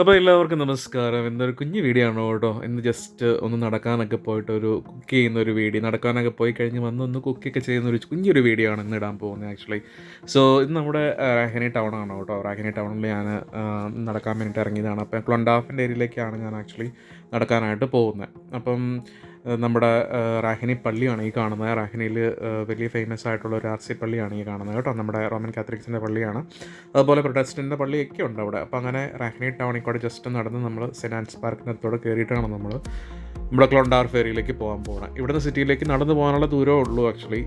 അപ്പോൾ എല്ലാവർക്കും നമസ്കാരം. എന്നൊരു കുഞ്ഞു വീഡിയോ ആണോ കേട്ടോ. ഇന്ന് ജസ്റ്റ് ഒന്ന് നടക്കാനൊക്കെ പോയിട്ട് ഒരു കുക്ക് ചെയ്യുന്ന ഒരു വീഡിയോ നടക്കാനൊക്കെ പോയി കഴിഞ്ഞ് ഒന്ന് കുക്കൊക്കെ ചെയ്യുന്ന ഒരു കുഞ്ഞൊരു വീഡിയോ ആണ് ഇന്ന് ഇടാൻ പോകുന്നത് ആക്ച്വലി സോ ഇത് നമ്മുടെ റാഹിനി ടൗൺ ആണ് കേട്ടോ. റാഹനി ടൗണിൽ ഞാൻ നടക്കാൻ വേണ്ടിയിട്ട് ഇറങ്ങിയതാണ്. അപ്പം ക്ലൊണ്ടാഫിന്റെ ഏരിയയിലേക്കാണ് ഞാൻ ആക്ച്വലി നടക്കാനായിട്ട് പോകുന്നത്. അപ്പം നമ്മുടെ റാഹിനി പള്ളിയാണ് ഈ കാണുന്നത്. റാഹിനിയിൽ വലിയ ഫേമസ് ആയിട്ടുള്ള ഒരു ആർ സി പള്ളിയാണ് ഈ കാണുന്നത് കേട്ടോ. നമ്മുടെ റോമൻ കാത്തലിക്സിന്റെ പള്ളിയാണ്. അതുപോലെ പ്രൊട്ടസ്റ്റിന്റെ പള്ളിയൊക്കെ ഉണ്ട് അവിടെ. അപ്പോൾ അങ്ങനെ റാഹിനി ടൗണിൽ ജസ്റ്റ് നടന്ന് നമ്മൾ സെനാൻസ് പാർക്കിനകത്തോടെ കയറിയിട്ടാണ് നമ്മൾ നമ്മുടെ ക്ലോണ്ടാർ ഫെറിയിലേക്ക് പോകാൻ പോകുന്നത് ഇവിടുന്ന് സിറ്റിയിലേക്ക് നടന്നു പോകാനുള്ള ദൂരമേ ഉള്ളൂ ആക്ച്വലി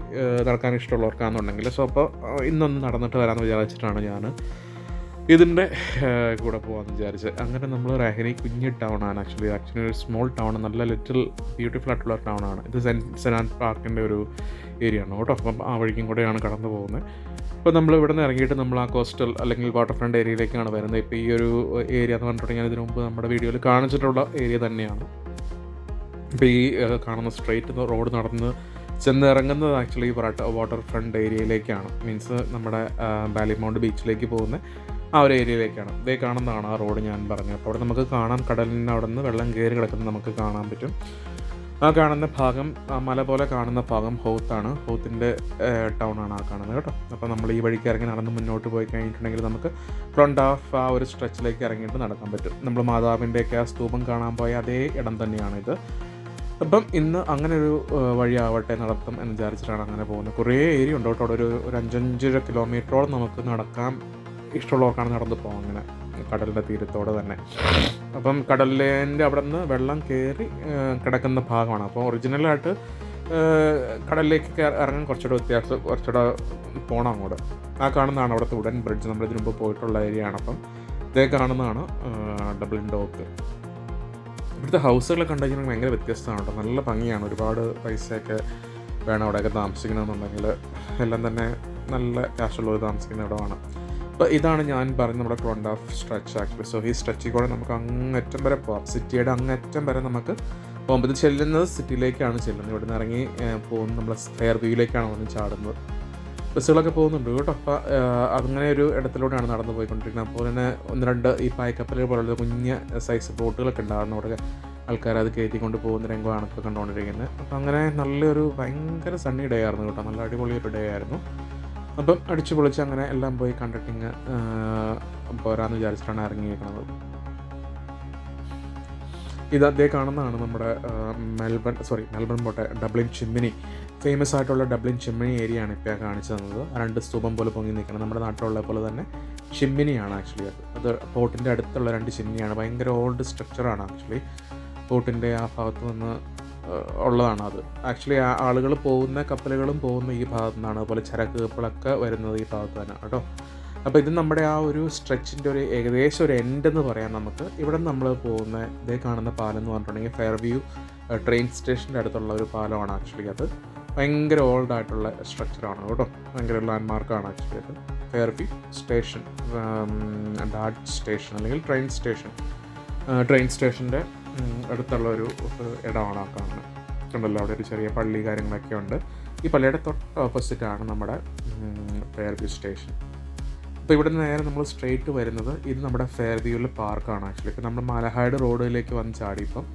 നടക്കാൻ ഇഷ്ടമുള്ളവർക്കാണെന്നുണ്ടെങ്കിൽ. സോ അപ്പോൾ ഇന്നൊന്ന് നടന്നിട്ട് വരാമെന്ന് വിചാരിച്ചിട്ടാണ് ഞാൻ ഇതിന്റെ കൂടെ പോകാമെന്ന് വിചാരിച്ചത് അങ്ങനെ നമ്മൾ റാഹിനി കുഞ്ഞ് ടൗൺ ആണ്. ആക്ച്വലി ആക്ച്വലി ഒരു സ്മോൾ ടൗൺ നല്ല ലിറ്റിൽ ബ്യൂട്ടിഫുൾ ആയിട്ടുള്ള ടൗൺ ആണ്. ഇത് സെൻ സെനാൻ പാർക്കിന്റെ ഒരു ഏരിയ ആണ് കേട്ടോ. അപ്പം ആ വഴിക്കും കൂടെയാണ് കടന്നു പോകുന്നത് ഇപ്പോൾ നമ്മൾ ഇവിടെ നിന്ന് ഇറങ്ങിയിട്ട് നമ്മൾ ആ കോസ്റ്റൽ അല്ലെങ്കിൽ വാട്ടർ ഫ്രണ്ട് ഏരിയയിലേക്കാണ് വരുന്നത് ഇപ്പോൾ ഈ ഒരു ഏരിയ എന്ന് പറഞ്ഞിട്ടുണ്ടെങ്കിൽ ഇതിനു മുമ്പ് നമ്മുടെ വീഡിയോയിൽ കാണിച്ചിട്ടുള്ള ഏരിയ തന്നെയാണ്. ഇപ്പോൾ ഈ കാണുന്ന സ്ട്രെയിറ്റ് റോഡ് നടന്ന് ചെന്ന് ഇറങ്ങുന്നത് ആക്ച്വലി വാട്ടർ ഫ്രണ്ട് ഏരിയയിലേക്കാണ് മീൻസ് നമ്മുടെ ബാലിമൗണ്ട് ബീച്ചിലേക്ക് പോകുന്ന. ആ ഒരു ഏരിയയിലേക്കാണ്. ഇതേ കാണുന്നതാണ് ആ റോഡ് ഞാൻ പറഞ്ഞത്. അപ്പോൾ അവിടെ നമുക്ക് കാണാം കടലിന്റെ അവിടെ നിന്ന് വെള്ളം കയറി കിടക്കുന്നത് നമുക്ക് കാണാൻ പറ്റും. ആ കാണുന്ന ഭാഗം ആ മല പോലെ കാണുന്ന ഭാഗം ഹൗത്താണ് ഹൗത്തിന്റെ ടൗൺ ആണ് ആ കാണുന്നത് കേട്ടോ. അപ്പോൾ നമ്മൾ ഈ വഴിക്ക് ഇറങ്ങി നടന്ന് മുന്നോട്ട് പോയി കഴിഞ്ഞിട്ടുണ്ടെങ്കിൽ നമുക്ക് ഫ്രണ്ട് ഓഫ് ആ ഒരു സ്ട്രെച്ചിലേക്ക് ഇറങ്ങിയിട്ട് നടക്കാൻ പറ്റും. നമ്മൾ മാതാവിന്റെയൊക്കെ ആ സ്തൂപം കാണാൻ പോയ അതേ ഇടം തന്നെയാണ് ഇത്. അപ്പം ഇന്ന് അങ്ങനെ ഒരു വഴി ആവട്ടെ നടത്തും എന്ന് വിചാരിച്ചിട്ടാണ് അങ്ങനെ പോകുന്നത്. കുറേ ഏരിയ ഉണ്ട് കേട്ടോ. അവിടെ ഒരു ഒരു അഞ്ചഞ്ചര കിലോമീറ്ററോളം നമുക്ക് നടക്കാൻ ഇഷ്ടമുള്ളവർക്കാണ് നടന്നു പോകാം അങ്ങനെ കടലിന്റെ തീരത്തോടെ തന്നെ. അപ്പം കടലിന്റെ അവിടെ നിന്ന് വെള്ളം കയറി കിടക്കുന്ന ഭാഗമാണ്. അപ്പോൾ ഒറിജിനലായിട്ട് കടലിലേക്ക് ഇറങ്ങാൻ കുറച്ചുകൂടെ വ്യത്യാസം കുറച്ചുകൂടെ പോകണം അങ്ങോട്ട്. ആ കാണുന്നതാണ് അവിടുത്തെ ഉടൻ ബ്രിഡ്ജ്. നമ്മൾ ഇതിനു മുമ്പ് പോയിട്ടുള്ള ഏരിയ ആണ് അപ്പം ഇതേ കാണുന്നതാണ് ഡബിൾ ഡോക്ക്. ഇവിടുത്തെ ഹൗസുകളൊക്കെ കണ്ടുകഴിഞ്ഞാൽ ഭയങ്കര വ്യത്യസ്തമാണ് കേട്ടോ. നല്ല ഭംഗിയാണ്. ഒരുപാട് പൈസയൊക്കെ വേണം അവിടെയൊക്കെ താമസിക്കണമെന്നുണ്ടെങ്കിൽ. എല്ലാം തന്നെ നല്ല ക്യാഷുള്ളവർ താമസിക്കുന്ന ഇടമാണ്. അപ്പോൾ ഇതാണ് ഞാൻ പറഞ്ഞ നമ്മുടെ Clontarf stretch actually so ഈ സ്ട്രെച്ചിൽ കൂടെ നമുക്ക് അങ്ങറ്റം വരെ പോവാം. സിറ്റിയുടെ അങ്ങറ്റം വരെ നമുക്ക് പോകുമ്പോൾ ഇത് ചെല്ലുന്നത് സിറ്റിയിലേക്കാണ് ചെല്ലുന്നത്. ഇവിടെ നിന്ന് ഇറങ്ങി പോകുന്നത് നമ്മൾ ഫെയർ വ്യൂയിലേക്കാണ് വന്ന് ചാടുന്നത്. ബസ്സുകളൊക്കെ പോകുന്നുണ്ട് കേട്ടോ. അപ്പോൾ അങ്ങനെ ഒരു ഇടത്തിലൂടെയാണ് നടന്നു പോയിക്കൊണ്ടിരിക്കുന്നത്. അപ്പോൾ തന്നെ ഒന്ന് രണ്ട് ഈ പായ്ക്കപ്പലുകൾ പോലുള്ള കുഞ്ഞ് സൈസ് ബോട്ടുകളൊക്കെ ഉണ്ടാകുന്നു അവിടെ ആൾക്കാർ അത് കയറ്റിക്കൊണ്ട് പോകുന്ന രംഗമാണ് ഇപ്പോൾ കണ്ടുകൊണ്ടിരിക്കുന്നത്. അപ്പോൾ അങ്ങനെ നല്ലൊരു ഭയങ്കര സണ്ണി ഡേ ആയിരുന്നു കേട്ടോ. നല്ല അടിപൊളി ഒരു ഡേ ആയിരുന്നു. അപ്പം അടിച്ചു പൊളിച്ച് അങ്ങനെ എല്ലാം പോയി കണ്ടിട്ടിങ് പോരാന്ന് വിചാരിച്ചിട്ടാണ് ഇറങ്ങിയിരിക്കുന്നത് ഇത് അതേ കാണുന്നതാണ് നമ്മുടെ മെൽബൺ സോറി മെൽബൺ പോട്ടെ ഡബ്ലിൻ ചിമ്മിനി. ഫേമസ് ആയിട്ടുള്ള ഡബ്ലിൻ ചിമ്മിനി ഏരിയ ആണ് ഇപ്പോൾ കാണിച്ചു തന്നത്. രണ്ട് സ്തൂപം പോലെ പൊങ്ങി നിൽക്കണം. നമ്മുടെ നാട്ടിലുള്ള പോലെ തന്നെ ചിമ്മിനിയാണ് ആക്ച്വലി അത്. അത് പോർട്ടിന്റെ അടുത്തുള്ള രണ്ട് ചിമ്മിനിയാണ്. ഭയങ്കര ഓൾഡ് സ്ട്രക്ചറാണ് ആക്ച്വലി പോർട്ടിന്റെ ആ ഭാഗത്ത് നിന്ന് ഉള്ളതാണ് അത്. ആക്ച്വലി ആളുകൾ പോകുന്ന കപ്പലുകളും പോകുന്ന ഈ ഭാഗത്തു നിന്നാണ് അതുപോലെ ചരക്ക് കപ്പലൊക്കെ വരുന്നത് ഈ ഭാഗത്ത് തന്നെ കേട്ടോ. അപ്പോൾ ഇത് നമ്മുടെ ആ ഒരു സ്ട്രെച്ചിന്റെ ഒരു ഏകദേശം ഒരു എൻഡ് എന്ന് പറയാം നമുക്ക്. ഇവിടെ നമ്മൾ പോകുന്ന ഇതേ കാണുന്ന പാലം എന്ന് പറഞ്ഞിട്ടുണ്ടെങ്കിൽ ഫെയർ വ്യൂ ട്രെയിൻ സ്റ്റേഷന്റെ അടുത്തുള്ള ഒരു പാലമാണ് ആക്ച്വലി അത്. ഭയങ്കര ഓൾഡ് ആയിട്ടുള്ള സ്ട്രക്ചറാണ് കേട്ടോ. ഭയങ്കര ലാൻഡ്മാർക്കാണ് ആക്ച്വലി അത്. ഫെയർ വ്യൂ സ്റ്റേഷൻ ഡാഡ് സ്റ്റേഷൻ അല്ലെങ്കിൽ ട്രെയിൻ സ്റ്റേഷൻ ട്രെയിൻ സ്റ്റേഷന്റെ അടുത്തുള്ള ഒരു ഇടമാണ് ആ കാണുന്നത്. കണ്ടല്ലോ അവിടെ ഒരു ചെറിയ പള്ളി കാര്യങ്ങളൊക്കെ ഉണ്ട്. ഈ പള്ളിയുടെ തൊട്ട് ഓപ്പോസിറ്റാണ് നമ്മുടെ ഫെയർ വ്യൂ സ്റ്റേഷൻ അപ്പോൾ ഇവിടെ നേരെ നമ്മൾ സ്ട്രെയിറ്റ് വരുന്നത് ഇത് നമ്മുടെ ഫെയർ വ്യൂവിലെ പാർക്കാണ് ആക്ച്വലി ഇപ്പോൾ നമ്മൾ മലഹാട് റോഡിലേക്ക് വന്ന് ചാടി ഇപ്പം.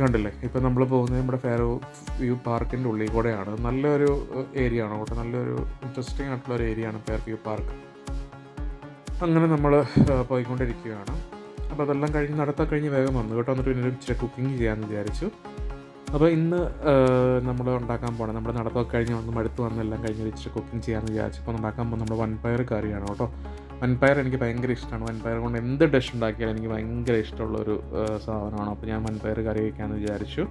കണ്ടില്ലേ? ഇപ്പം നമ്മൾ പോകുന്നത് നമ്മുടെ ഫെയർ വ്യൂ പാർക്കിന്റെ ഉള്ളിൽ കൂടെയാണ്. നല്ലൊരു ഏരിയ ആണ് കേട്ടോ. നല്ലൊരു ഇൻട്രസ്റ്റിംഗ് ആയിട്ടുള്ള ഒരു ഏരിയ ആണ് ഫെയർ വ്യൂ പാർക്ക് അങ്ങനെ നമ്മൾ പോയിക്കൊണ്ടിരിക്കുകയാണ്. അപ്പോൾ അതെല്ലാം കഴിഞ്ഞ് നടത്താൻ കഴിഞ്ഞ് വേഗം വന്നു കേട്ടോ. എന്നിട്ട് പിന്നെ ഇച്ചിരി കുക്കിംഗ് ചെയ്യാമെന്ന് വിചാരിച്ചു. അപ്പോൾ ഇന്ന് നമ്മൾ ഉണ്ടാക്കാൻ പോകണം നമ്മുടെ നടത്തൊക്കെ കഴിഞ്ഞ് വന്ന് മടുത്ത് വന്ന് എല്ലാം കഴിഞ്ഞ് ഇച്ചിരി കുക്കിംഗ് ചെയ്യാമെന്ന് വിചാരിച്ചു. അപ്പോൾ ഉണ്ടാക്കാൻ പോകുന്ന നമ്മുടെ വൻപയർ കറിയാണ് കേട്ടോ. വൻപയർ എനിക്ക് ഭയങ്കര ഇഷ്ടമാണ് വൻപയർ കൊണ്ട് എന്ത് ഡിഷ് ഉണ്ടാക്കിയാലും എനിക്ക് ഭയങ്കര ഇഷ്ടമുള്ള ഒരു ഏഹ്, സാധനമാണ്. അപ്പോൾ ഞാൻ വൻപയർ കറി വയ്ക്കാമെന്ന് വിചാരിച്ചു.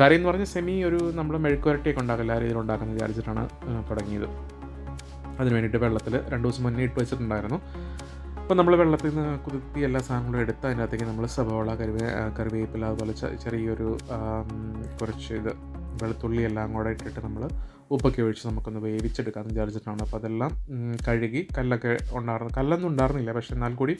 കറി എന്ന് പറഞ്ഞാൽ സെമി ഒരു നമ്മൾ മെഴുക്കുരട്ടിയൊക്കെ ഉണ്ടാക്കില്ല ആ രീതിയിൽ ഉണ്ടാക്കാമെന്ന് വിചാരിച്ചിട്ടാണ് തുടങ്ങിയത്. അതിന് വേണ്ടിയിട്ട് വെള്ളത്തിൽ രണ്ട് ദിവസം മുന്നേ ഇട്ട് വെച്ചിട്ടുണ്ടായിരുന്നു. അപ്പോൾ നമ്മൾ വെള്ളത്തിൽ നിന്ന് കുതിർത്തി എല്ലാ സാധനങ്ങളും എടുത്ത് അതിനകത്തേക്ക് നമ്മൾ സബോള കറിവേ കറിവേപ്പില അതുപോലെ ചെറിയൊരു കുറച്ച് ഇത് വെളുത്തുള്ളി എല്ലാം കൂടെ ഇട്ടിട്ട് നമ്മൾ ഉപ്പൊക്കെ ഒഴിച്ച് നമുക്കൊന്ന് വേവിച്ചെടുക്കാമെന്ന് വിചാരിച്ചിട്ടാണ്. അപ്പോൾ അതെല്ലാം കഴുകി കല്ലൊക്കെ ഉണ്ടായിരുന്നു കല്ലൊന്നും ഉണ്ടായിരുന്നില്ല പക്ഷെ എന്നാൽ കൂടി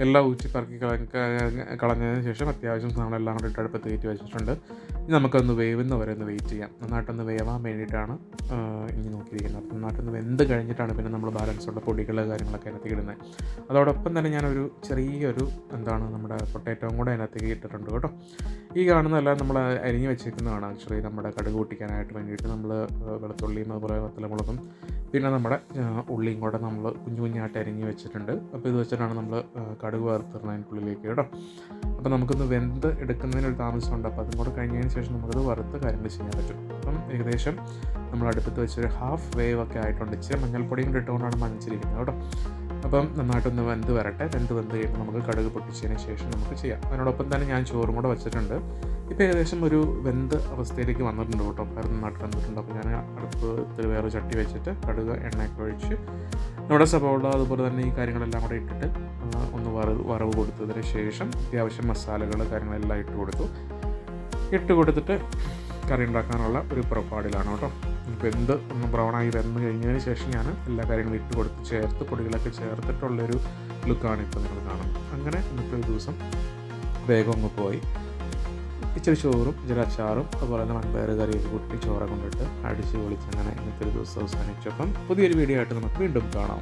എല്ലാം ഊറ്റി പറക്കി കള- കളഞ്ഞതിന് ശേഷം അത്യാവശ്യം സാധനങ്ങളെല്ലാം കൂടി ഇട്ട് അടുപ്പത്ത് കയറ്റി വെച്ചിട്ടുണ്ട്. ഇനി നമുക്കൊന്ന് വേവുന്ന വരെ ഒന്ന് വെയിറ്റ് ചെയ്യാം. നന്നായിട്ടൊന്ന് വേവാൻ വേണ്ടിയിട്ടാണ് ഇനി നോക്കിയിരിക്കുന്നത്. അപ്പം നന്നായിട്ടൊന്ന് വെന്ത് കഴിഞ്ഞിട്ടാണ് പിന്നെ നമ്മൾ ബാലൻസ് ഉള്ള പൊടികൾ കാര്യങ്ങളൊക്കെ അതിനകത്ത് ഇടുന്നത്. അതോടൊപ്പം തന്നെ ഞാനൊരു ചെറിയൊരു എന്താണ് നമ്മുടെ പൊട്ടേറ്റവും കൂടെ അതിനകത്തേക്ക് ഇട്ടിട്ടുണ്ട് കേട്ടോ. ഈ കാണുന്നതെല്ലാം നമ്മൾ അരിഞ്ഞ് വെച്ചേക്കുന്നതാണ് ആക്ച്വലി നമ്മുടെ കടുക് പൊട്ടിക്കാനായിട്ട് വേണ്ടിയിട്ട് നമ്മൾ വെളുത്തുള്ളിയും അതുപോലെ വത്തലമുളകും പിന്നെ നമ്മുടെ ഉള്ളിയും കൂടെ നമ്മൾ കുഞ്ഞു കുഞ്ഞായിട്ട് അരിഞ്ഞ് വെച്ചിട്ടുണ്ട്. അപ്പോൾ ഇത് വെച്ചിട്ടാണ് നമ്മൾ കടുക് വറുത്തിടുന്നത് അതിനുള്ളിലേക്ക് കേട്ടോ. അപ്പോൾ നമുക്കൊന്ന് വെന്ത് എടുക്കുന്നതിനൊരു താമസമുണ്ട്. അപ്പോൾ അതും കൂടെ കഴിഞ്ഞതിന് ശേഷം നമുക്കത് വറുത്ത് കാര്യങ്ങൾ ചെയ്യാൻ പറ്റും. അപ്പം ഏകദേശം നമ്മൾ അടുപ്പത്ത് വെച്ചൊരു ഹാഫ് വേവ് ഒക്കെ ആയിട്ടുണ്ട്. ഇച്ചിരി മഞ്ഞൾപ്പൊടിയും കൂടെ ഇട്ടുകൊണ്ടാണ് മഞ്ഞിരിക്കുന്നത് കേട്ടോ. അപ്പം നന്നായിട്ടൊന്ന് വെന്ത് വരട്ടെ. വെന്ത് വെന്ത് കഴിയുമ്പോൾ നമുക്ക് കടുക് പൊട്ടിച്ചതിന് ശേഷം നമുക്ക് ചെയ്യാം. അതിനോടൊപ്പം തന്നെ ഞാൻ ചോറും കൂടെ വെച്ചിട്ടുണ്ട്. ഇപ്പോൾ ഏകദേശം ഒരു വെന്ത് അവസ്ഥയിലേക്ക് വന്നിട്ടുണ്ട് കേട്ടോ. കാരണം നന്നായിട്ട് വന്നിട്ടുണ്ട് അപ്പോൾ ഞാൻ അടുപ്പത്തിൽ വേറെ ചട്ടി വെച്ചിട്ട് കടുക് എണ്ണയൊക്കെ ഒഴിച്ച് നമ്മുടെ സബോള അതുപോലെ തന്നെ ഈ കാര്യങ്ങളെല്ലാം കൂടെ ഇട്ടിട്ട് ഒന്ന് വറവ് വറവ് കൊടുത്തതിന് ശേഷം അത്യാവശ്യം മസാലകൾ കാര്യങ്ങളെല്ലാം ഇട്ട് കൊടുത്തു. ഇട്ട് കൊടുത്തിട്ട് കറി ഉണ്ടാക്കാനുള്ള ഒരു പുറപ്പാടിലാണ് കേട്ടോ. എന്ത് ഒന്ന് ബ്രൗണായി വെന്ന് കഴിഞ്ഞതിന് ശേഷം ഞാൻ എല്ലാ കാര്യങ്ങളും ഇട്ട് കൊടുത്ത് ചേർത്ത് പൊടികളൊക്കെ ചേർത്തിട്ടുള്ളൊരു ലുക്കാണ് ഇപ്പോൾ നിങ്ങൾ കാണുന്നത്. അങ്ങനെ ഇന്നത്തെ ദിവസം വേഗം അങ്ങ് പോയി. ഇച്ചിരി ചോറും ഇച്ചിരി അച്ചാറും അതുപോലെ തന്നെ മൺപയർ കറിയൊക്കെ കൂട്ടി ചോറ കൊണ്ടിട്ട് അടിച്ച് പൊളിച്ച് അങ്ങനെ ഇന്നത്തെ ഒരു ദിവസം അവസാനിച്ചപ്പം പുതിയൊരു വീഡിയോ ആയിട്ട് നമുക്ക് വീണ്ടും കാണാം.